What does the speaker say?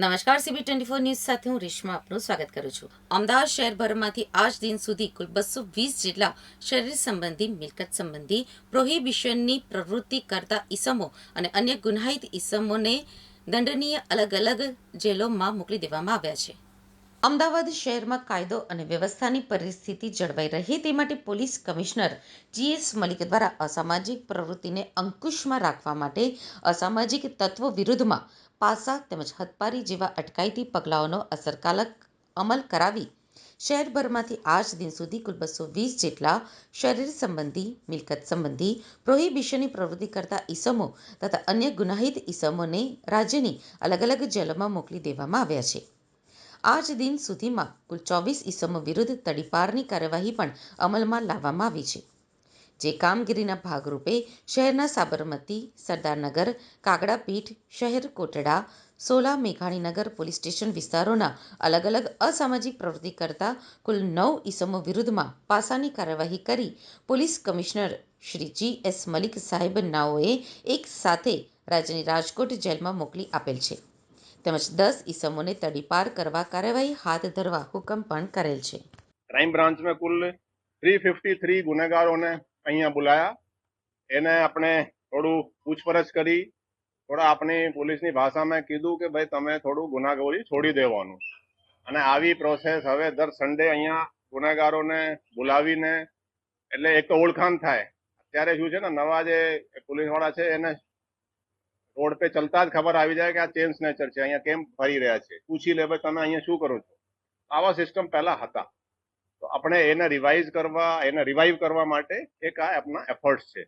નમસ્કાર CB twenty four news સાથે હું રેશમા આપનું સ્વાગત કરું છું. અમદાવાદ શહેરભરમાંથી આજ દિન સુધી કુલ બસો વીસ જેટલા શરીર સંબંધી, મિલકત સંબંધી પ્રોહિબિશનની પ્રવૃત્તિ કરતા ઈસમો અને અન્ય ગુનાહિત ઈસમોને દંડનીય અલગ અલગ જેલોમાં મોકલી દેવામાં આવ્યા છે. અમદાવાદ શહેરમાં કાયદો અને વ્યવસ્થાની પરિસ્થિતિ જળવાઈ રહે તે માટે પોલીસ કમિશનર જીએસ મલિક દ્વારા અસામાજિક પ્રવૃત્તિને અંકુશમાં રાખવા માટે અસામાજિક તત્વો વિરુદ્ધમાં પાસા તેમજ હથપારી જેવા અટકાયતી પગલાઓનો અસરકારક અમલ કરાવી શહેરભરમાંથી આજ દિન સુધી કુલ બસો વીસ જેટલા શરીર સંબંધી, મિલકત સંબંધી, પ્રોહિબિશનની પ્રવૃત્તિ કરતા ઈસમો તથા અન્ય ગુનાહિત ઈસમોને રાજ્યની અલગ અલગ જેલોમાં મોકલી દેવામાં આવ્યા છે. આજ દિન સુધીમાં કુલ ચોવીસ ઈસમો વિરુદ્ધ તડીપારની કાર્યવાહી પણ અમલમાં લાવવામાં આવી છે. જે કામગીરીના ભાગરૂપે શહેરના સાબરમતી, સરદારનગર, કાગડાપીઠ, શહેર કોટડા, સોલા, મેઘાણીનગર પોલીસ સ્ટેશન વિસ્તારોના અલગ અલગ અસામાજિક પ્રવૃત્તિ કરતા કુલ નવ ઇસમો વિરુદ્ધમાં પાસાની કાર્યવાહી કરી police commissioner Shri G S Malik સાહેબ નાઓએ એક સાથે રાજ્યની રાજકોટ જેલમાં મોકલી આપેલ છે. તેમજ દસ ઇસમોને તડીપાર કરવા કાર્યવાહી હાથ ધરવા હુકમ પણ કરેલ છે. ક્રાઇમ બ્રાન્ચ મેં કુલ 353 ગુનેગારોને અહીંયા બોલાયા. એને આપણે થોડું પૂછપરછ કરી. થોડા આપણી પોલીસની ભાષામાં કીધું કે ભાઈ તમે થોડું ગુનાખોરી છોડી દેવાનું. અને આવી પ્રોસેસ હવે દર સન્ડે અહીંયા ગુનેગારોને બોલાવીને, એટલે એક તો ઓળખાણ થાય. અત્યારે શું છે ને, નવા જે પોલીસવાળા છે, એને રોડ પે ચલતા જ ખબર આવી જાય કે આ ચેન સ્નેચર છે. અહીંયા કેમ ફરી રહ્યા છે? પૂછી લે ભાઈ, તમે અહીંયા શું કરો છો? આવા સિસ્ટમ પહેલા હતા. તો આપણે એને રિવાઇઝ કરવા એને રિવાઇવ કરવા માટે એક આ આપણા એફર્ટ્સ છે.